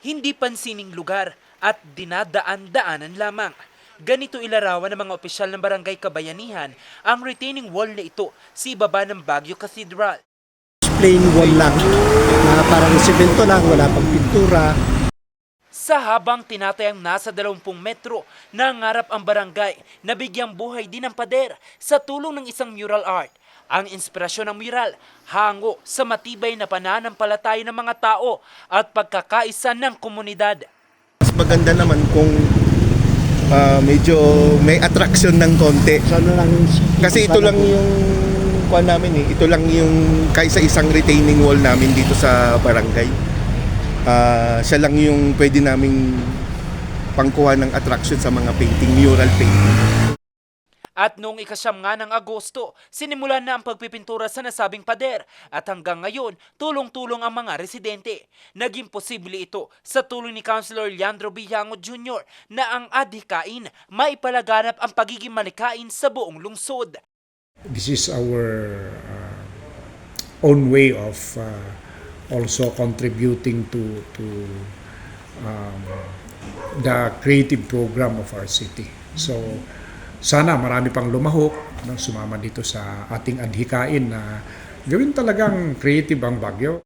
hindi pansining lugar at dinadaan-daanan lamang. Ganito ilarawan ng mga opisyal ng Barangay Kabayanihan ang retaining wall na ito sa ibaba ng Baguio Cathedral. plain wall lang na parang semento lang, wala pang pintura. Sa habang tinatayang nasa 20 metro, nangarap ang barangay na bigyang buhay din ng pader sa tulong ng isang mural art. Ang inspirasyon ng mural, hango sa matibay na pananampalataya ng mga tao at pagkakaisa ng komunidad. Mas maganda naman kung ah, medyo may attraction ng konti. Kasi ito lang yung kuha namin eh. Ito lang yung kaisa isang retaining wall namin dito sa barangay. Ah, siya lang yung pwede naming pangkuha ng attraction sa mga painting, mural painting. At noong ikasyam nga ng Agosto, sinimulan na ang pagpipintura sa nasabing pader at hanggang ngayon, tulong-tulong ang mga residente. Naging posible ito sa tulong ni Councilor Leandro Villango Jr. na ang adhikain maipalaganap ang pagiging malikain sa buong lungsod. this is our uh, own way of uh, also contributing to to um, the creative program of our city. So sana marami pang lumahok no, sumama dito sa ating adhikain na gawin talagang creative ang Baguio.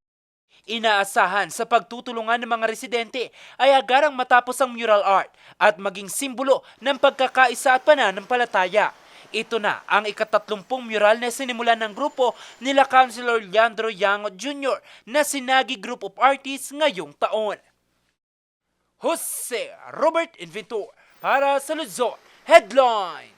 Inaasahan sa pagtutulungan ng mga residente ay agarang matapos ang mural art at maging simbolo ng pagkakaisa at pananampalataya. Ito na ang ikatatlumpong mural na sinimulan ng grupo nila Councilor Leandro Yango Jr. na Sinagi Group of Artists ngayong taon. Jose Robert Inventor para sa Luzon Headline.